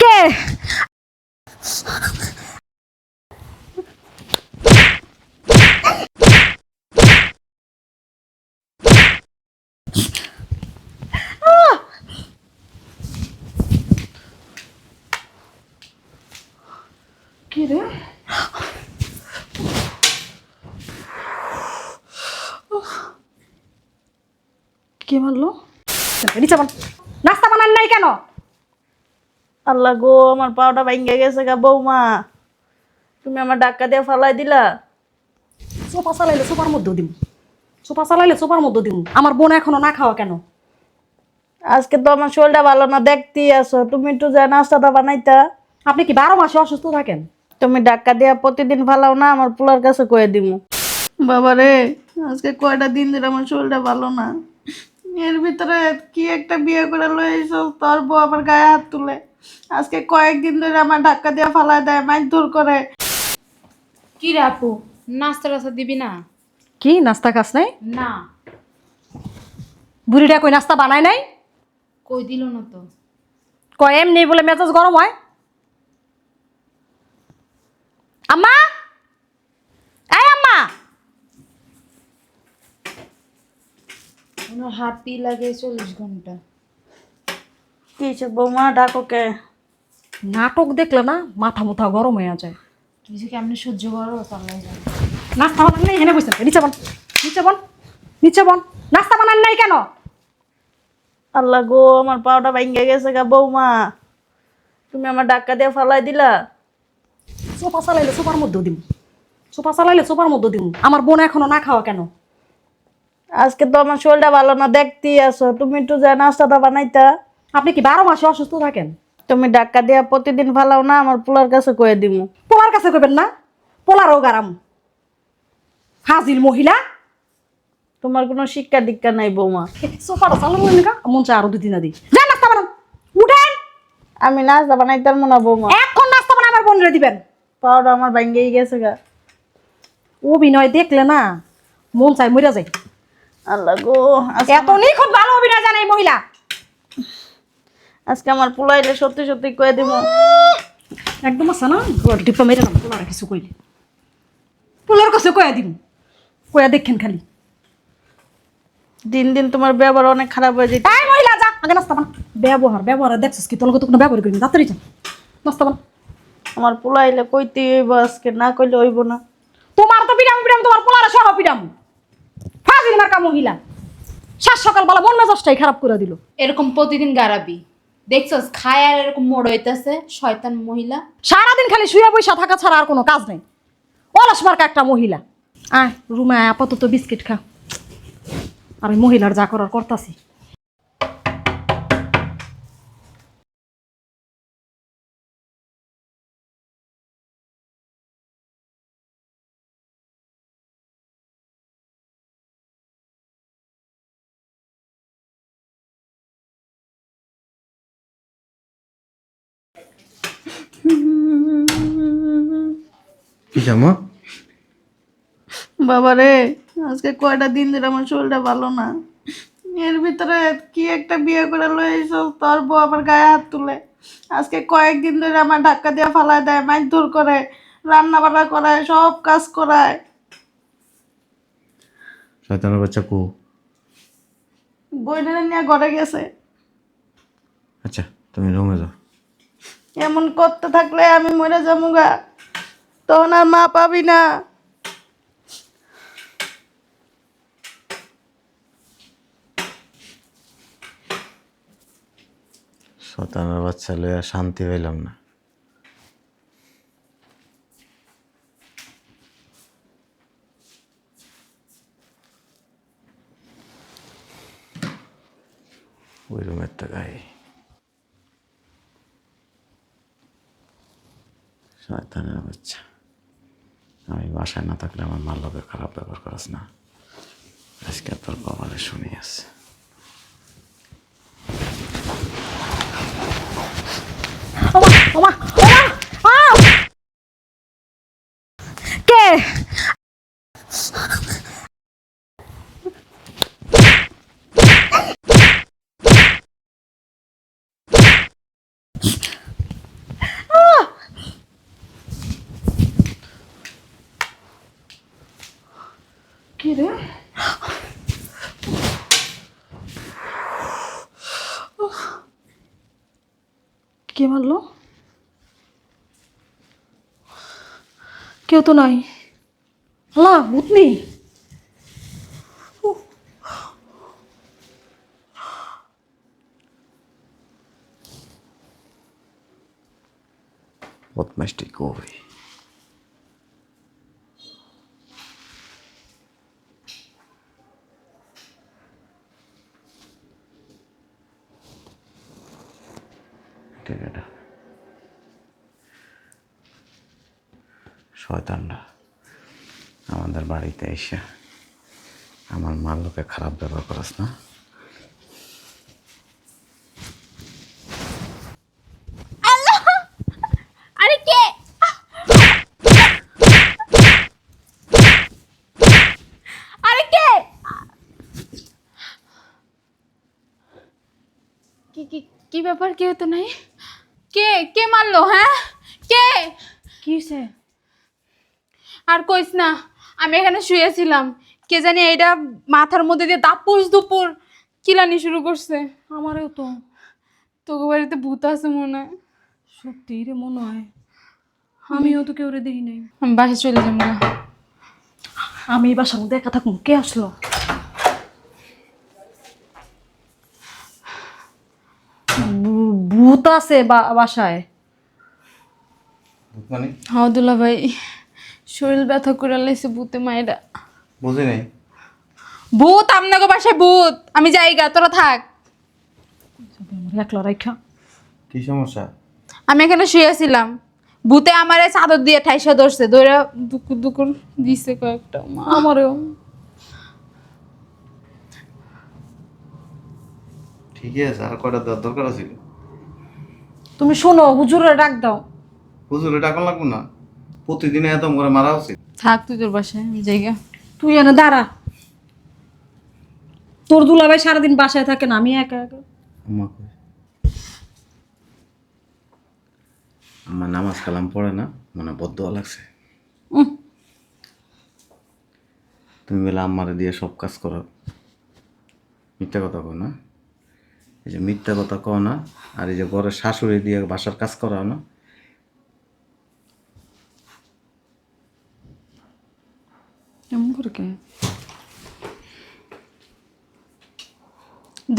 কে! কি রে কে মারলো? নিচে নাস্তা বানান নাই কেন? আল্লাহ গো আমার পাওটা ভাঙ্গে গেছে গা বৌমা। তুমি আমার ডাক্কা দিয়ে ফালাই দিলা। সোফা চালাইলে সোফার মধ্যে দিম। সোফা চালাইলে সোফার মধ্যে দিম। আমার বোন এখনও না খাওয়া কেন? আজকে তো আমার শরীরটা ভালো না দেখতেই আছো। তুমি একটু যা নাস্তাটা বানাইতা। আপনি কি বারো মাসে অসুস্থ থাকেন? তুমি ডাক্কা দিয়া প্রতিদিন ফালাও না আমার পোলার কাছে কয়ে দিমু। বাবা রে আজকে কয়টা দিন ধরে আমার শরীরটা ভালো না। এর ভিতরে কি একটা বিয়ে করে এসো তোর বউ আমার গায়ে হাত তুলে। আজকে কয়েকদিন ধরে আমার ধাক্কা দিয়ে ফালাই দেয় মাইক দূর করে। কি রে আপু? নাস্তা টাস্তা দিবি না? কি নাস্তা খাস নাই? না। বুড়িটা কই নাস্তা বানায় নাই? কই দিল না তো? কয় এমনি বলে মেজাজ গরম হয়? আম্মা? এই আম্মা! ওনার হাতি লাগে চল্লিশ ঘণ্টা। কি বৌমা ডাকো কে? নাটক দেখলে না মাথা মুথা গরম হয়ে যায়। তুই যে কেমনি সহ্য করো জানো নাস্তা বানান নাই এখানে বসে। নিচে বন নিচে বন নিচে বন। নাস্তা বানান নাই কেন? আল্লাহ গো আমার পাওটা ভাঙ্গে গেছে গা বৌমা। তুমি আমার ডাক্কা দিয়ে ফালাই দিলা। সোফা চালাইলে সোফার মধ্যে দিম। সোফা চালাইলে সোফার মধ্যে দিম। আমার বোন এখনও না খাওয়া কেন? আজকে তো আমার শরীরটা ভালো না দেখতেই আছো। তুমি একটু যা নাস্তাটা বানাইতা। আপনি কি বারো মাসে অসুস্থ থাকেন? তুমি ডাক্কা দিয়া প্রতিদিন ফালাও না আমার পোলার কাছে কয়ে দিমু। পোলার কাছে কইবেন না? পোলারও গারাম হাজির মহিলা। তোমার কোনো শিক্ষা দীক্ষা নাই বৌমা। সোফাটা চালানো নিকা মন চায় আরও দুই দিন দিই। যান নাস্তা বানান। উঠেন। আমি নাস্তা বানাইতাম না বৌমা। এখন নাস্তা বানায় আমার বোনরে দিবেন। পাওটা আমার ভাঙ্গেই গেছে গা। অভিনয় দেখলে না মন চাই মরে যায় আল্লাহ গো আজকে এত নিখুঁত ভালো অভিনয় জানে এই মহিলা। আজকে আমার পোলাইলে সত্যি সত্যি কয়ে দিমু একদম আছে না? ডিপ্পা মেরে নাম পোলার কিছু কইলে। পোলার কাছে কয়া দিম কয়া দেখেন খালি। দিন দিন তোমার ব্যবহার অনেক খারাপ হয়ে এই মহিলা যা আগে নাস্তা বানা। ব্যবহার ব্যবহার দেখছিস কি তোর তো কোনো ব্যবহার করিনি তাড়াতাড়ি যা। নাস্তা বানা। আমার পোলাইলে কইতে হইব আজকে না কইলে হইব না। তোমার তো পিডাম পিডাম তোমার পোলারে সহ পিডাম মার্কা মহিলা সাত সকালবেলা মন মেজাজটাই খারাপ করে দিল। এরকম প্রতিদিন গারাবি। দেখছস খায় আর এরকম মোড় হইতেছে শয়তান মহিলা। সারাদিন খালি শুয়ে বইসা থাকা ছাড়া আর কোনো কাজ নেই। অলস মার্কা একটা মহিলা। আয় রুমে আপাতত বিস্কিট খা। আমি মহিলার যা করার করতাছি। কি জামা বাবা রে আজকে কয়টা দিন ধরে আমার শরীরটা ভালো না। এর ভিতরে কি একটা বিয়ে করে লয়ে তোর বউ আমার গায়ে হাত তুলে। আজকে কয়েকদিন ধরে আমার ধাক্কা দিয়ে ফালাই দেয় মাইক দূর করে রান্না বান্না করায় সব কাজ করায়। শয়তানের বাচ্চা কু? বইনের নিয়ে ঘরে গেছে। আচ্ছা তুমি রুমে যাও। এমন করতে থাকলে আমি মরে যাব গা। তখন আর মা পাবি না। শয়তানের বাচ্চা লইয়া শান্তি পেলাম না। ওই রুমের তো গায়ে বাচ্চা। বাসায় না থাকলে আমার মার লোকে খারাপ ব্যবহার করাস না। আজকে তোর কবারে শুনি আছে। ওমা ওমা ওমা আউ! কে কি রে কে মারলো? কেউ তো নাই। হলা ভূতনি বদমাইশটি কই ঠিক আছে শয়তানরা আমাদের বাড়িতে এসে আমার মার লোকে খারাপ ব্যবহার করাস না। আরে কে? আরে কে? কি কি কি ব্যাপার? কেউ তো নাই। কে? কে মারলো হ্যাঁ? কে? কি আর কইস না আমি এখানে শুয়েছিলাম। কে জানি এইটা মাথার মধ্যে দিয়ে দাপুস দুপুর কিলানি শুরু করছে। আমারও তো। তোকে বাড়িতে ভূত আছে মনে হয়। সত্যি রে মনে হয়। আমিও তো কেউ রে দেখি নাই। আমি বাসে চলে যাব না আমি এই বাসার মধ্যে একা থাকুন কে আসলো? ভূত আছে বা- বাসায়। মানে? হাউদুল্লা ভাই। শরীর ব্যথা করে লাইছে ভূতে মায়েরা। বুঝি নাই। ভূত আপনাকে বাসায় ভূত। আমি যাইগা তোরা থাক। একলা রাইখা কি সমস্যা? আমি এখানে শুয়েছিলাম ভূতে আমার চাদর দিয়ে ঠাইসা ধরছে ধরে দুকুর দুকুর দিছে কয়েকটা মা। আমারও। ঠিকই আছে আর কয়টা দেওয়ার দরকার ছিল তুমি শোনো হুজুরে ডাক দাও। হুজুরে টাকা লাগবো না? প্রতিদিনে এত করে মারা উচিত? থাক তুই তোর বাসায় আমি যাইগা তুই এনে দাঁড়া। তোর দুলাভাই সারাদিন বাসায় থাকে না আমি একা একা। আম্মা কই? আমার নামাজ কালাম পড়ে না মানে বদ্ধ লাগছে। উম, তুমি বলে আম্মারে দিয়ে সব কাজ করো। মিথ্যা কথা কও না। এই যে মিথ্যা কথা কও না আর এই যে ঘরের শাশুড়ি দিয়ে বাসার কাজ করাও না এমন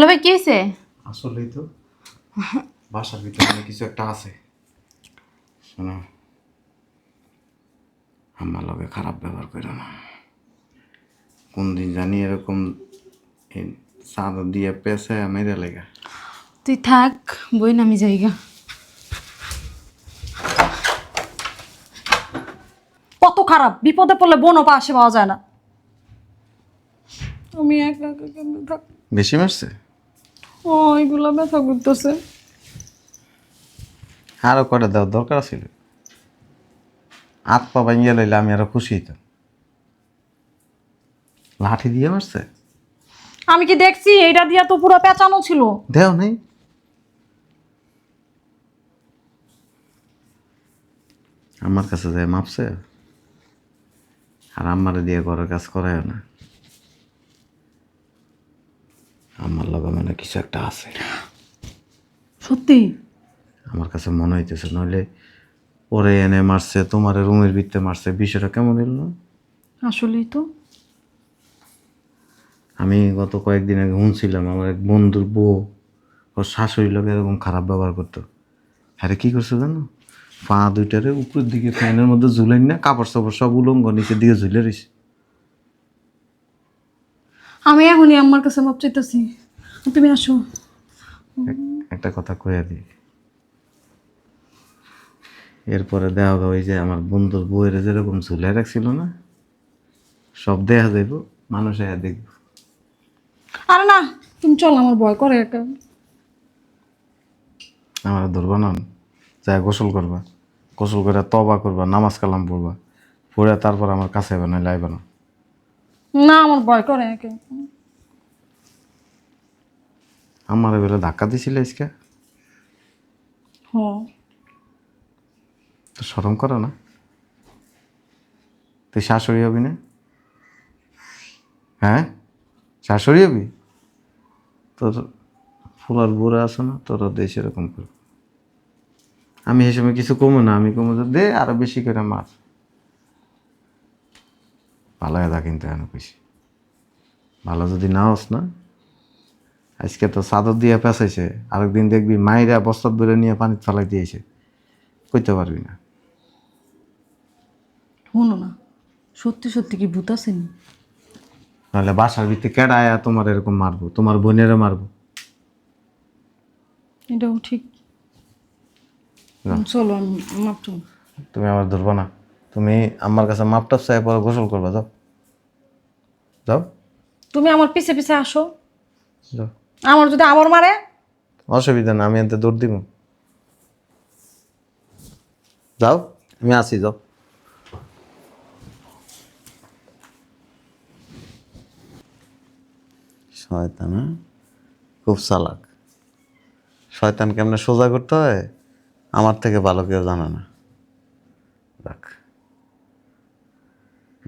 করে কে হয়েছে আসলেই তো। বাসার ভিতরে কিছু একটা আছে। শোনো আমার লগে খারাপ ব্যবহার করো না। কোন দিন জানি এরকম চাদর দিয়ে পেছে মেরে লেগে। তুই থাক বই না আমি যাইগা। কত খারাপ বিপদে পড়লে বোনও পাশে পাওয়া যায় না। আমি একা একা কেমনে থাক বেশি মারছে? ও এগুলো ব্যথা করতেছে। আরও কয়টা দেওয়ার দরকার ছিল হাত পা ভাঙিয়ে লইলে আমি আরও খুশি হইতাম। লাঠি দিয়ে মারছে? আমি কি দেখছি? এইটা দিয়া তো পুরো পেঁচানো ছিল। দেও নেই। আমার কাছে যায় মাপছে। আর আমারে দিয়ে ঘরের কাজ করায় না। আমার লগে মানে কিছু একটা আছে। সত্যি? আমার কাছে মনে হইতেছে নইলে ওরে এনে মারছে তোমার রুমের ভিতরে মারছে বিষয়টা কেমন দিল না? আসলেই তো। আমি গত কয়েকদিন আগে শুনছিলাম আমার এক বন্ধুর বউ ওর শাশুড়ি লোক এরকম খারাপ ব্যবহার করতো। আরে কি করছে জানো? পা দুইটারে উপরের দিকে ফ্যানের মধ্যে ঝুলেন না কাপড় চাপড় সব উলঙ্গ নিচের দিকে ঝুলে রয়েছে আমি এখনই আমার কাছে মাপ চাইতেছি। তুমি আসো। একটা কথা কয়ে দিই এরপরে দেওয়া গা ওই যে আমার বন্ধুর বইয়ের যেরকম ঝুলে রাখছিল না? সব দেখা যাইব মানুষ এয়া দেখব। আরে না তুমি চল আমার ভয় করে একা। আমার ধরবা না। যাই গোসল করবা। গোসল করে তবা করবা নামাজ কালাম পড়বা। পড়ে তারপর আমার কাছে না লাইবে না। না আমার ভয় করে একা আমার বেলা ধাক্কা দিছিল আজকে? হ হুম তো সরম করো না। তুই শাশুড়ি হবি না? হ্যাঁ? শাশুড়ি হবি? তোর ফুলার বুড়া আছে না তোরা দেশ এরকম করবি। আমি এই সময় কিছু কমো না আমি কমো দে আরও বেশি করে মার। ভালো এদা কিন্তু এনে কইছি। ভালো যদি না হস না আজকে তো চাদর দিয়ে পেঁচাইছে আরেকদিন দেখবি মায়েরা বস্তার ধরে নিয়ে পানি ফেলাই দিয়েছে। কইতে পারবি না। শুনো না সত্যি সত্যি কি ভূত আসেনি নাহলে বাসার ভিতরে কেডা আয়া তোমার এরকম মারবো তোমার বোনেরও মারবো। এটাও ঠিক। চলো আমি মাপটু তুমি আমার ধরবো না। তুমি আমার কাছে মাপটা চাই পরে গোসল করবা যাও। যাও। তুমি আমার পিছে পিছে আসো। যাও। আমার যদি আবার মারে? অসুবিধা না আমি এতে দৌড় দিব। যাও আমি আসি যাও। শয়তান হ্যাঁ? খুব চালাক। শয়তান কেমনে সোজা করতে হয়? আমার থেকে ভালো কেউ জানে না। দেখ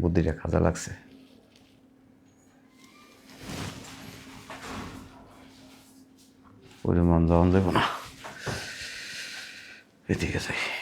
বুদ্ধিটা কাজে লাগছে। পরিমাণ যখন যাব না। এদিকে যাই।